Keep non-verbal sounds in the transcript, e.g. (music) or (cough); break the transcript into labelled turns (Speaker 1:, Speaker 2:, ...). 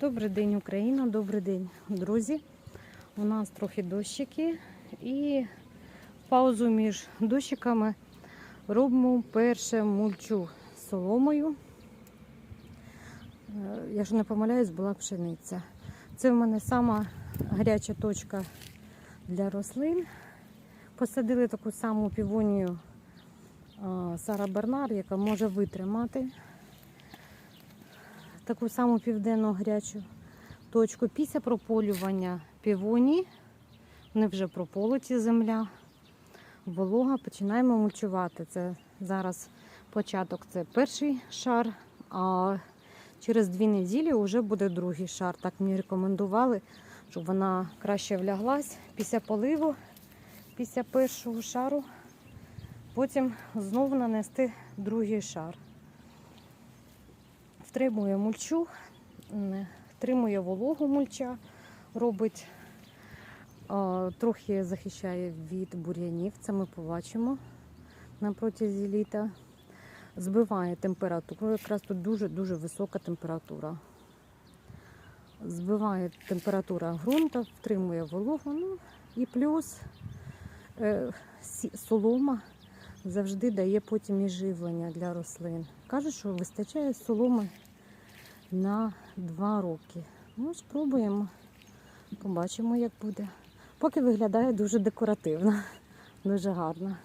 Speaker 1: Добрий день, Україна, добрий день, друзі. У нас трохи дощики і паузу між дощиками робимо перше мульчу соломою. Е, Якщо не помиляюсь, була пшениця. Це в мене сама гаряча точка для рослин. Посадили таку саму півонію е, Сара Бернар, яка може витримати таку саму південну гарячу точку. Після прополювання півоні, вони вже прополоті земля, волога, починаємо мульчувати. Це зараз початок, це перший шар, а через дві неділі вже буде другий шар. Так мені рекомендували, щоб вона краще вляглась після поливу, після першого шару. Потім знову нанести другий шар втримує мульчу, втримує вологу мульча, робить, трохи захищає від бур'янів, це ми побачимо на протязі літа. Збиває температуру, якраз тут дуже-дуже висока температура. Збиває температура ґрунту, втримує вологу. Ну і плюс е, солома завжди дає потім і живлення для рослин. Кажуть, що вистачає соломи на 2 роки. Ну, спробуємо. Побачимо, як буде. Поки виглядає дуже декоративно, (laughs) дуже гарно.